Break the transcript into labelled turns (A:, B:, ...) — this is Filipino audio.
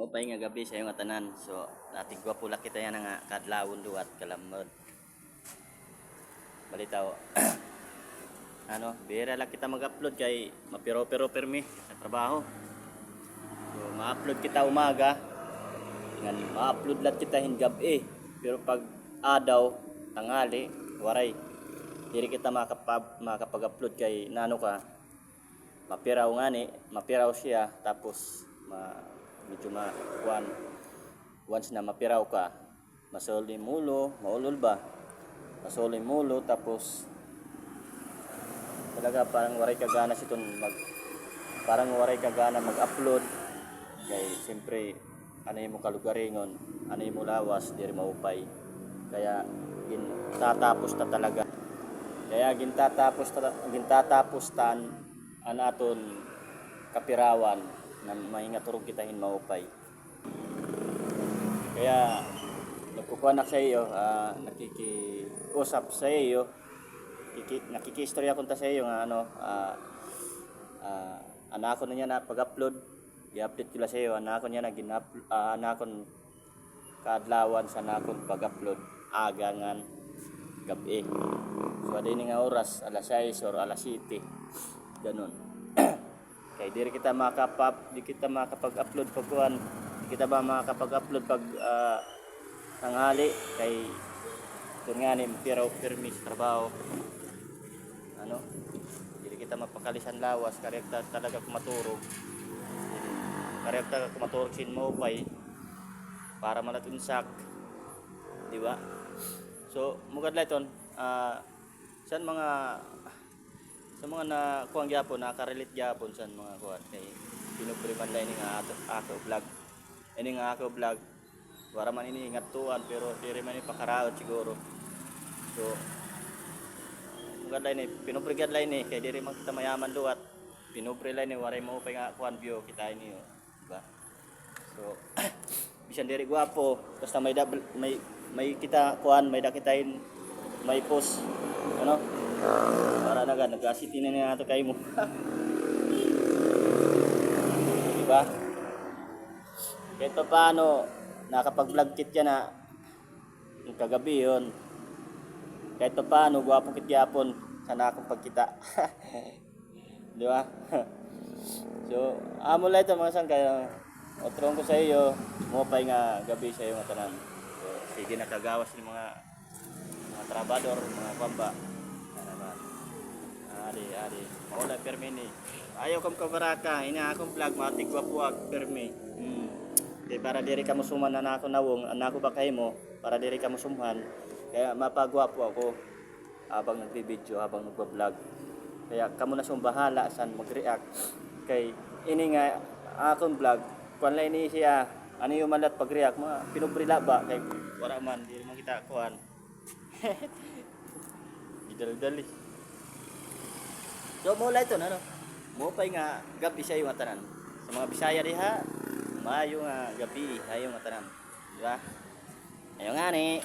A: O pa nga gabi sa nga tanan. So, natig gwa pula kita yan nga kadlawon duwat kalamod. Balitaw. ano, bira lang kita mag-upload kay mapiro-pero permi sa trabaho. So, ma-upload kita umaga. Ngan ma-upload lang kita hin gabi. Pero pag adaw, tangali, waray. Diri kita makapag makapag-upload kay nano ka. Mapiraw nga ni, mapiraw siya tapos ma medyo ma kuan once na mapiraw ka yung mulo maulol ba? Yung mulo tapos talaga parang waray kagana si mag parang waray kagana mag-upload. Kay siyempre ano mo kalugaringon ano mo lawas diri maupay. Kaya gin tatapos ta talaga. Kaya gintatapos ta gintatapos tan anaton kapirawan na maingat turog kita hin maupay. Kaya nagkukuha sa iyo ah, nakikiusap sa iyo Kiki, nakikistorya ko ta sa iyo nga ano ah, ah, anak ko na niya na pag-upload. I-update ko sa iyo anak ko niya na ginap uh, anak ko kaadlawan sa nakon pag-upload. Agangan gabi. So ada ini nga oras alas 6 or alas 7 ganun kay diri kita makapap di kita makapag-upload pag kuan di kita ba makapag-upload pag ah, tanghali? Kay kung nga ni piraw permis trabaho. Ano? Dili kita mapakalisan lawas karekta talaga kumaturog karekta kumaturog sin mo pay para malatunsak. Di ba? So mugad layton ah san mga mga na kuang gyapon nakarelate gyapon san mga kuan kay pinupriman lang ini nga ato ako vlog. Ini nga ako vlog. Para man ini ingat tuan pero diri man ni pakaraot siguro. So maganda ini pinuprigad lang ini kay diri man kita mayaman duat pinupri lang ini waray mo pa nga kuan view kita ini oh. diba? So bisan diri gwapo basta may double, may may kita kuan may dakitain may post ano para naga nag-asiti na niya ato kay mo. Diba? Pa paano nakapag-vlog kit yan na. Yung kagabi yun. Kahit pa paano gwapo kit yapon. Sana akong pagkita. Di ba so amo lang ito mga sang kaya otrong ko sa iyo mo pa nga gabi sa iyo nga tanan. So, sige nakagawas ni mga mga trabador mga na naman ari ari. Maula permi ni. Ayaw kam kabaraka ina akong vlog matigwa puwag permi. Hmm. Di para diri ka musuman na nako nawong anako ba kay mo? Para diri ka musumhan. Kaya mapagwapo ako habang nagbibideo habang nagba-vlog kaya kamo na siyang bahala saan mag-react. Kay ini nga akong vlog kuan lang ini siya. Ano yung malat pag-react? Mga pinubrila ba? Kay wala man di man kita kuan. Idal-dali so mo ito ano mo pa nga gabi sa yung tanan sa mga Bisaya diha maayo nga gabi ayo nga tanan di ba? Ayo nga ni